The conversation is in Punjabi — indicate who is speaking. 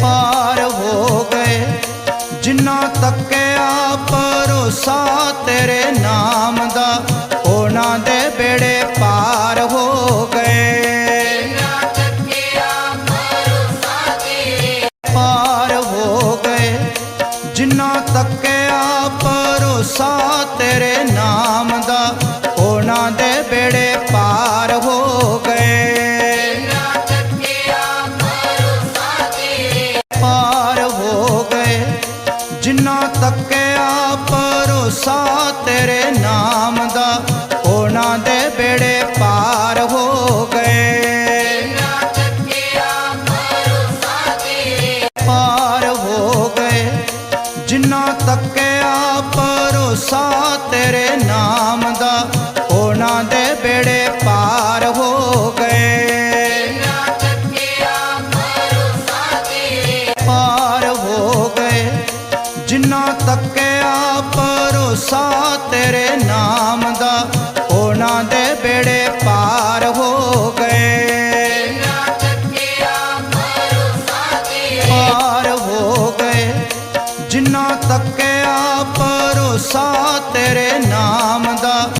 Speaker 1: ਪਾਰ ਹੋ ਗਏ। ਜਿਨ੍ਹਾਂ ਤੱਕਿਆ ਭਰੋਸਾ ਤੇਰੇ ਨਾਮ ਦਾ, ਉਹਨਾਂ ਦੇ ਬੇੜੇ ਪਾਰ ਹੋ ਗਏ। ਪਾਰ ਹੋ ਗਏ। ਜਿਨ੍ਹਾਂ ਤੱਕਿਆ ਭਰੋਸਾ ਤੇਰੇ ਨਾਮ ਜਿਨ੍ਹਾਂ ਤੱਕਿਆ ਭਰੋਸਾ ਤੇਰੇ ਨਾਮ ਦਾ। ਉਹਨਾਂ ਦੇ ਬੇੜੇ ਪਾਰ ਹੋ ਗਏ। ਪਾਰ ਹੋ ਗਏ। ਜਿਨ੍ਹਾਂ ਤੱਕਿਆ ਪਰੋਸਾ ਤੇਰੇ ਨਾਮ ਜਿਨ੍ਹਾਂ ਤੱਕਿਆ ਭਰੋਸਾ ਤੇਰੇ ਨਾਮ ਦਾ ਉਹਨਾਂ ਦੇ ਬੇੜੇ ਪਾਰ ਹੋ ਗਏ। ਪਾਰ ਹੋ ਗਏ। ਜਿਨ੍ਹਾਂ ਤੱਕਿਆ ਭਰੋਸਾ ਤੇਰੇ